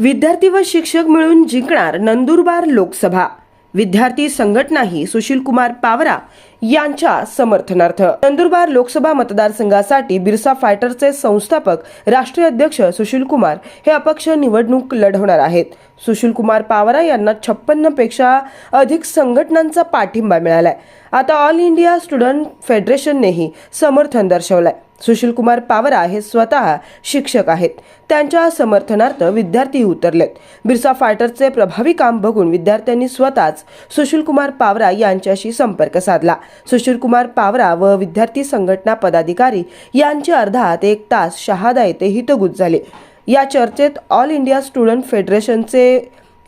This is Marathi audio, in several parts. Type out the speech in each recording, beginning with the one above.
विद्यार्थी व शिक्षक मिळून जिंकणार नंदुरबार लोकसभा. विद्यार्थी संघटनाही सुशील कुमार पावरा यांच्या समर्थनार्थ. नंदुरबार लोकसभा मतदारसंघासाठी बिरसा फायटरचे संस्थापक राष्ट्रीय अध्यक्ष सुशील कुमार हे अपक्ष निवडणूक लढवणार आहेत. सुशील कुमार पावरा यांना छप्पन्नपेक्षा अधिक संघटनांचा पाठिंबा मिळालाय. आता ऑल इंडिया स्टुडंट फेडरेशननेही समर्थन दर्शवलंय. सुशील कुमार पावरा हे स्वतः शिक्षक आहेत. त्यांच्या समर्थनार्थ विद्यार्थी उतरलेत. बिरसा फायटरचे प्रभावी काम बघून विद्यार्थ्यांनी स्वतःच सुशील कुमार पावरा यांच्याशी संपर्क साधला. सुशीलकुमार पावरा व विद्यार्थी संघटना पदाधिकारी यांची अर्धा ते एक तास शहादा येथे हितगुज झाले. या चर्चेत ऑल इंडिया स्टुडंट फेडरेशनचे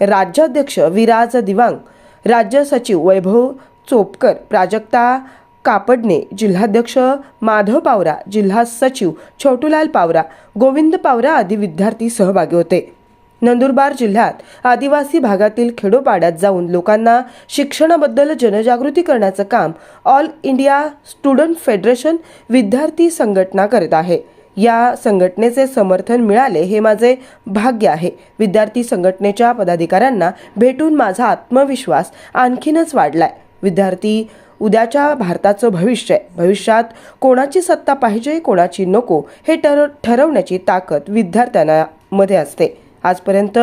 राज्याध्यक्ष विराज दिवांग राज्य सचिव वैभव चोपकर प्राजक्ता कापडणे जिल्हाध्यक्ष माधव पावरा जिल्हा सचिव छोटूलाल पावरा गोविंद पावरा आदी विद्यार्थी सहभागी होते. नंदुरबार जिल्ह्यात आदिवासी भागातील खेडोपाड्यात जाऊन लोकांना शिक्षणाबद्दल जनजागृती करण्याचं काम ऑल इंडिया स्टुडंट फेडरेशन विद्यार्थी संघटना करत आहे. या संघटनेचे समर्थन मिळाले हे माझे भाग्य आहे. विद्यार्थी संघटनेच्या पदाधिकाऱ्यांना भेटून माझा आत्मविश्वास आणखीनच वाढलाय. विद्यार्थी उद्याच्या भारताचं भविष्य आहे. भविष्यात कोणाची सत्ता पाहिजे कोणाची नको हे ठर ठरवण्याची ताकद विद्यार्थ्यांना मध्ये असते. आजपर्यंत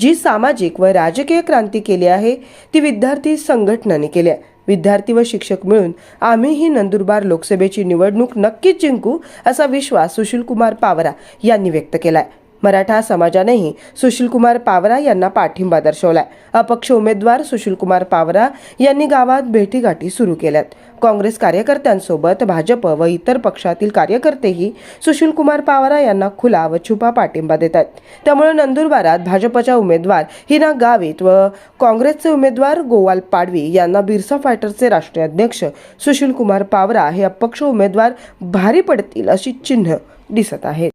जी सामाजिक व राजकीय क्रांती केली आहे ती विद्यार्थी संघटनाने केली आहे. विद्यार्थी व शिक्षक मिळून आम्हीही नंदुरबार लोकसभेची निवडणूक नक्कीच जिंकू असा विश्वास सुशील कुमार पावरा यांनी व्यक्त केला आहे मराठा समाजानेही सुशीलकुमार पावरा यांना पाठिंबा दर्शवलाय. अपक्ष उमेदवार सुशीलकुमार पावरा यांनी गावात भेटीगाठी सुरू केल्यात. काँग्रेस कार्यकर्त्यांसोबत भाजप व इतर पक्षातील कार्यकर्तेही सुशीलकुमार पावरा यांना खुला व छुपा पाठिंबा देत आहेत त्यामुळे नंदुरबारात भाजपच्या उमेदवार हिना गावित व काँग्रेसचे उमेदवार गोवाल पाडवी यांना बिरसा फायटरचे राष्ट्रीय अध्यक्ष सुशीलकुमार पावरा हे अपक्ष उमेदवार भारी पडतील अशी चिन्ह दिसत आहेत.